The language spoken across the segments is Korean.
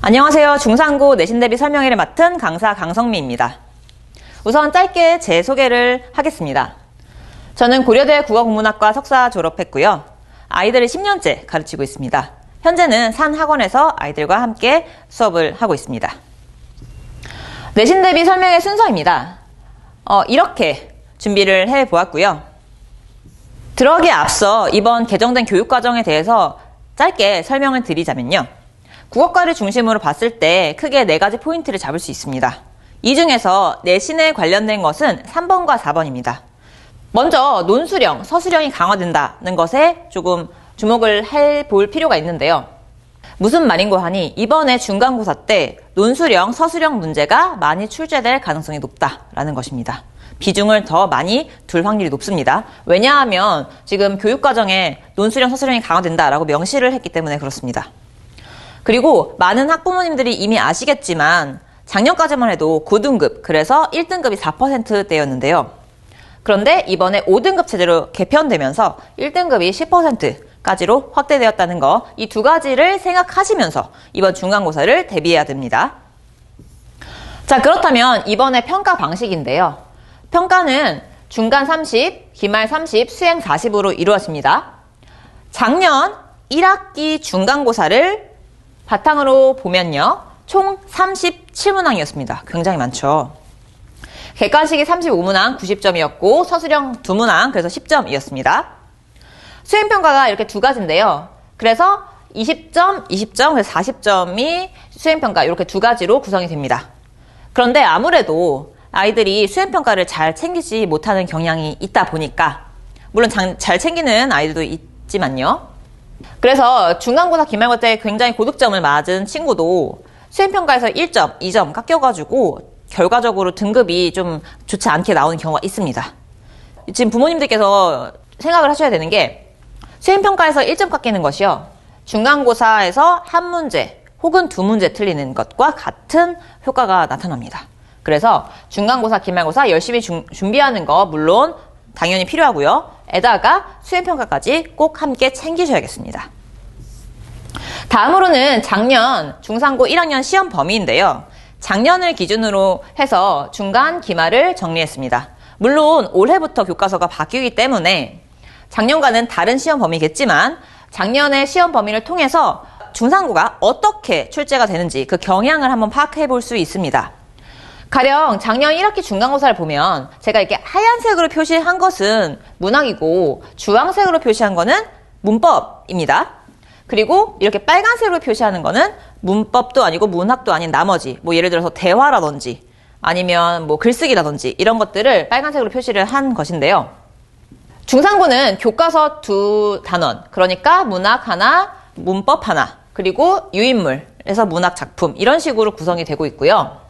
안녕하세요. 중상고 내신 대비 설명회를 맡은 강사 강성미입니다. 우선 짧게 제 소개를 하겠습니다. 저는 고려대 국어국문학과 석사 졸업했고요. 아이들을 10년째 가르치고 있습니다. 현재는 산 학원에서 아이들과 함께 수업을 하고 있습니다. 내신 대비 설명회 순서입니다. 어, 이렇게 준비를 해 보았고요. 들어가기에 앞서 이번 개정된 교육과정에 대해서 짧게 설명을 드리자면요. 국어과를 중심으로 봤을 때 크게 네 가지 포인트를 잡을 수 있습니다. 이 중에서 내신에 관련된 것은 3번과 4번입니다. 먼저 논수령, 서수령이 강화된다는 것에 조금 주목을 해 볼 필요가 있는데요. 무슨 말인고 하니 이번에 중간고사 때 논수령, 서수령 문제가 많이 출제될 가능성이 높다라는 것입니다. 비중을 더 많이 둘 확률이 높습니다. 왜냐하면 지금 교육과정에 논수령, 서수령이 강화된다라고 명시를 했기 때문에 그렇습니다. 그리고 많은 학부모님들이 이미 아시겠지만 작년까지만 해도 고등급, 그래서 1등급이 4%대였는데요. 그런데 이번에 5등급 체제로 개편되면서 1등급이 10%까지로 확대되었다는 거, 이 두 가지를 생각하시면서 이번 중간고사를 대비해야 됩니다. 자, 그렇다면 이번에 평가 방식인데요. 평가는 중간 30, 기말 30, 수행 40으로 이루어집니다. 작년 1학기 중간고사를 바탕으로 보면요. 총 37문항이었습니다. 굉장히 많죠. 객관식이 35문항 90점이었고 서술형 2문항 그래서 10점이었습니다. 수행평가가 이렇게 두 가지인데요. 그래서 20점, 20점, 그래서 40점이 수행평가 이렇게 두 가지로 구성이 됩니다. 그런데 아무래도 아이들이 수행평가를 잘 챙기지 못하는 경향이 있다 보니까 물론 잘 챙기는 아이들도 있지만요. 그래서 중간고사 기말고사 때 굉장히 고득점을 맞은 친구도 수행평가에서 1점, 2점 깎여가지고 결과적으로 등급이 좀 좋지 않게 나오는 경우가 있습니다. 지금 부모님들께서 생각을 하셔야 되는 게 수행평가에서 1점 깎이는 것이요. 중간고사에서 한 문제 혹은 두 문제 틀리는 것과 같은 효과가 나타납니다. 그래서 중간고사, 기말고사 열심히 중, 준비하는 거 물론 당연히 필요하고요. 에다가 수행평가까지 꼭 함께 챙기셔야겠습니다. 다음으로는 작년 중상고 1학년 시험 범위인데요. 작년을 기준으로 해서 중간 기말을 정리했습니다. 물론 올해부터 교과서가 바뀌기 때문에 작년과는 다른 시험 범위겠지만 작년의 시험 범위를 통해서 중상고가 어떻게 출제가 되는지 그 경향을 한번 파악해 볼 수 있습니다. 가령 작년 1학기 중간고사를 보면 제가 이렇게 하얀색으로 표시한 것은 문학이고 주황색으로 표시한 것은 문법입니다. 그리고 이렇게 빨간색으로 표시하는 거는 문법도 아니고 문학도 아닌 나머지 뭐 예를 들어서 대화라든지 아니면 뭐 글쓰기라든지 이런 것들을 빨간색으로 표시를 한 것인데요. 중상고는 교과서 두 단원 그러니까 문학 하나, 문법 하나 그리고 유인물에서 문학 작품 이런 식으로 구성이 되고 있고요.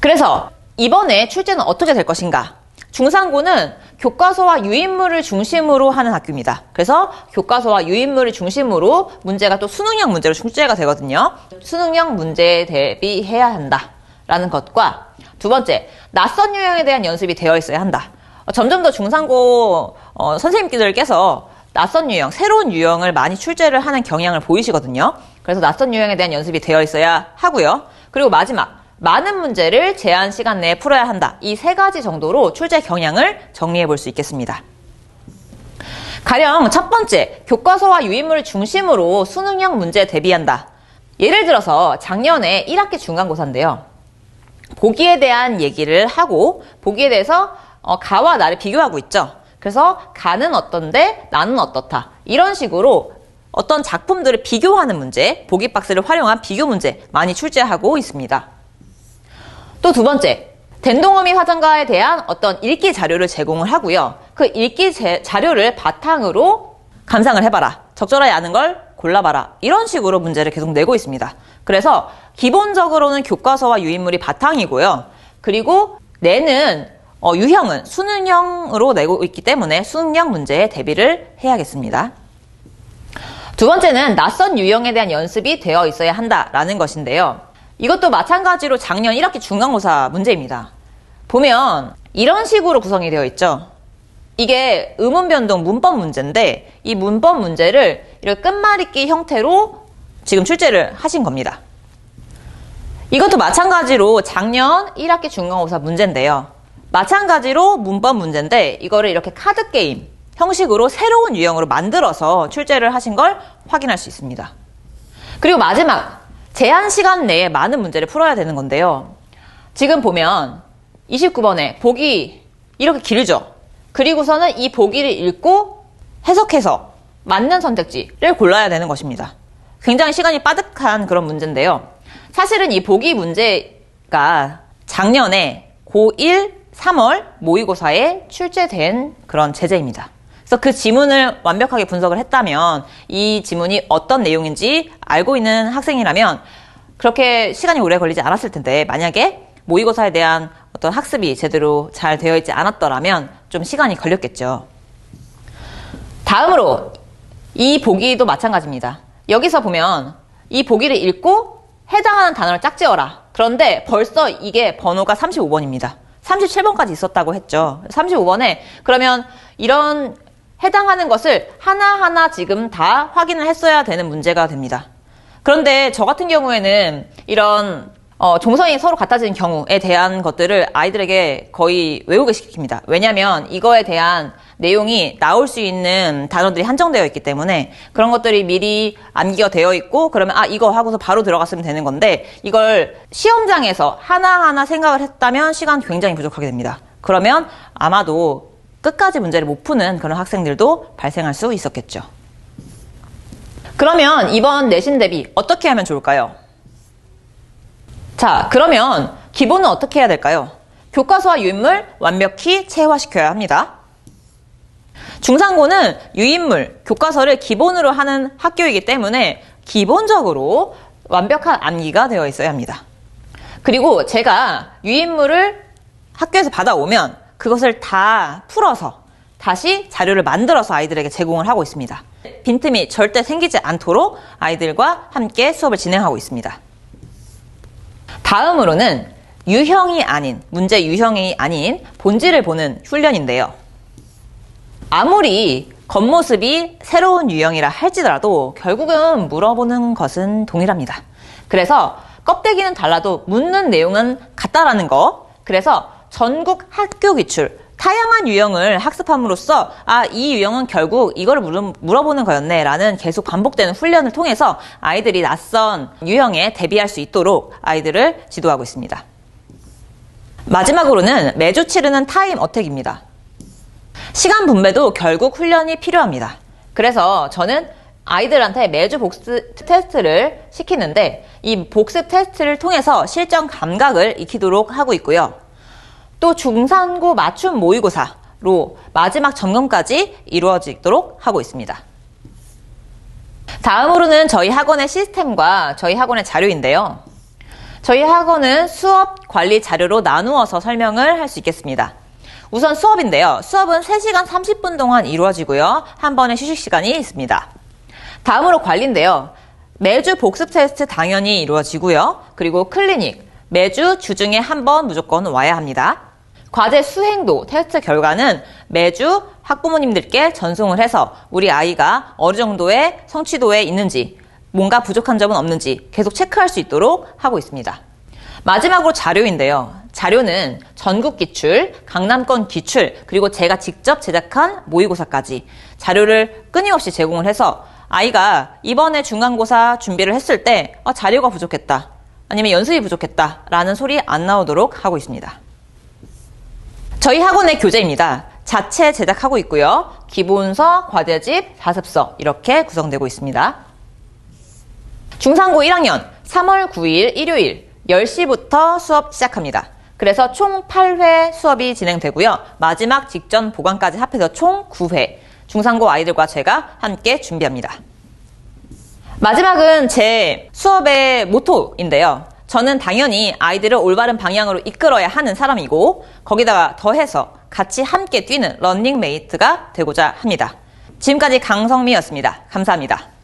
그래서 이번에 출제는 어떻게 될 것인가? 중상고는 교과서와 유인물을 중심으로 하는 학교입니다. 그래서 교과서와 유인물을 중심으로 문제가 또 수능형 문제로 출제가 되거든요. 수능형 문제에 대비해야 한다라는 것과 두 번째, 낯선 유형에 대한 연습이 되어 있어야 한다. 어, 점점 더 중상고 어, 선생님들께서 낯선 유형, 새로운 유형을 많이 출제를 하는 경향을 보이시거든요. 그래서 낯선 유형에 대한 연습이 되어 있어야 하고요. 그리고 마지막, 많은 문제를 제한 시간 내에 풀어야 한다. 이 세 가지 정도로 출제 경향을 정리해 볼 수 있겠습니다. 가령 첫 번째, 교과서와 유인물을 중심으로 수능형 문제에 대비한다. 예를 들어서 작년에 1학기 중간고사인데요. 보기에 대한 얘기를 하고 보기에 대해서 어, 가와 나를 비교하고 있죠. 그래서 가는 어떤데 나는 어떻다. 이런 식으로 어떤 작품들을 비교하는 문제, 보기 박스를 활용한 비교 문제 많이 출제하고 있습니다. 또 두 번째, 댄동어미 화장가에 대한 어떤 읽기 자료를 제공을 하고요. 그 읽기 제, 자료를 바탕으로 감상을 해봐라. 적절하지 않은 걸 골라봐라. 이런 식으로 문제를 계속 내고 있습니다. 그래서 기본적으로는 교과서와 유인물이 바탕이고요. 그리고 내는 어, 유형은 수능형으로 내고 있기 때문에 수능형 문제에 대비를 해야겠습니다. 두 번째는 낯선 유형에 대한 연습이 되어 있어야 한다라는 것인데요. 이것도 마찬가지로 작년 1학기 중간고사 문제입니다. 보면 이런 식으로 구성이 되어 있죠. 이게 의문 변동 문법 문제인데 이 문법 문제를 이렇게 끝말잇기 형태로 지금 출제를 하신 겁니다. 이것도 마찬가지로 작년 1학기 중간고사 문제인데요. 마찬가지로 문법 문제인데 이거를 이렇게 카드 게임 형식으로 새로운 유형으로 만들어서 출제를 하신 걸 확인할 수 있습니다. 그리고 마지막 제한 시간 내에 많은 문제를 풀어야 되는 건데요. 지금 보면 29번에 보기 이렇게 길죠. 그리고서는 이 보기를 읽고 해석해서 맞는 선택지를 골라야 되는 것입니다. 굉장히 시간이 빠듯한 그런 문제인데요. 사실은 이 보기 문제가 작년에 고1 3월 모의고사에 출제된 그런 제재입니다. 그래서 그 지문을 완벽하게 분석을 했다면 이 지문이 어떤 내용인지 알고 있는 학생이라면 그렇게 시간이 오래 걸리지 않았을 텐데 만약에 모의고사에 대한 어떤 학습이 제대로 잘 되어 있지 않았더라면 좀 시간이 걸렸겠죠. 다음으로 이 보기도 마찬가지입니다. 여기서 보면 이 보기를 읽고 해당하는 단어를 짝지어라. 그런데 벌써 이게 번호가 35번입니다. 37번까지 있었다고 했죠. 35번에 그러면 이런 해당하는 것을 하나하나 지금 다 확인을 했어야 되는 문제가 됩니다. 그런데 저 같은 경우에는 이런 어, 종성이 서로 같아지는 경우에 대한 것들을 아이들에게 거의 외우게 시킵니다. 왜냐하면 이거에 대한 내용이 나올 수 있는 단어들이 한정되어 있기 때문에 그런 것들이 미리 암기가 되어 있고 그러면 아 이거 하고서 바로 들어갔으면 되는 건데 이걸 시험장에서 하나하나 생각을 했다면 시간 굉장히 부족하게 됩니다. 그러면 아마도 끝까지 문제를 못 푸는 그런 학생들도 발생할 수 있었겠죠. 그러면 이번 내신 대비 어떻게 하면 좋을까요? 자, 그러면 기본은 어떻게 해야 될까요? 교과서와 유인물 완벽히 체화시켜야 합니다. 중상고는 유인물, 교과서를 기본으로 하는 학교이기 때문에 기본적으로 완벽한 암기가 되어 있어야 합니다. 그리고 제가 유인물을 학교에서 받아오면 그것을 다 풀어서 다시 자료를 만들어서 아이들에게 제공을 하고 있습니다. 빈틈이 절대 생기지 않도록 아이들과 함께 수업을 진행하고 있습니다. 다음으로는 유형이 아닌, 문제 유형이 아닌 본질을 보는 훈련인데요. 아무리 겉모습이 새로운 유형이라 할지라도 결국은 물어보는 것은 동일합니다. 그래서 껍데기는 달라도 묻는 내용은 같다라는 거. 그래서 전국 학교 기출 다양한 유형을 학습함으로써 아, 이 유형은 결국 이거를 물어 보는 거였네 라는 계속 반복되는 훈련을 통해서 아이들이 낯선 유형에 대비할 수 있도록 아이들을 지도하고 있습니다. 마지막으로는 매주 치르는 타임 어택입니다. 시간 분배도 결국 훈련이 필요합니다. 그래서 저는 아이들한테 매주 복습 테스트를 시키는데 이 복습 테스트를 통해서 실전 감각을 익히도록 하고 있고요. 또 중산고 맞춤 모의고사로 마지막 점검까지 이루어지도록 하고 있습니다. 다음으로는 저희 학원의 시스템과 저희 학원의 자료인데요. 저희 학원은 수업 관리 자료로 나누어서 설명을 할 수 있겠습니다. 우선 수업인데요. 수업은 3시간 30분 동안 이루어지고요. 한 번의 휴식 시간이 있습니다. 다음으로 관리인데요. 매주 복습 테스트 당연히 이루어지고요. 그리고 클리닉, 매주 주중에 한 번 무조건 와야 합니다. 과제 수행도 테스트 결과는 매주 학부모님들께 전송을 해서 우리 아이가 어느 정도의 성취도에 있는지 뭔가 부족한 점은 없는지 계속 체크할 수 있도록 하고 있습니다. 마지막으로 자료인데요. 자료는 전국 기출, 강남권 기출, 그리고 제가 직접 제작한 모의고사까지 자료를 끊임없이 제공을 해서 아이가 이번에 중간고사 준비를 했을 때 아, 자료가 부족했다. 아니면 연습이 부족했다. 라는 소리 안 나오도록 하고 있습니다. 저희 학원의 교재입니다. 자체 제작하고 있고요. 기본서, 과제집, 자습서 이렇게 구성되고 있습니다. 중상고 1학년 3월 9일 일요일 10시부터 수업 시작합니다. 그래서 총 8회 수업이 진행되고요. 마지막 직전 보관까지 합해서 총 9회 중상고 아이들과 제가 함께 준비합니다. 마지막은 제 수업의 모토인데요. 저는 당연히 아이들을 올바른 방향으로 이끌어야 하는 사람이고 거기다가 더해서 같이 함께 뛰는 런닝메이트가 되고자 합니다. 지금까지 강성미였습니다. 감사합니다.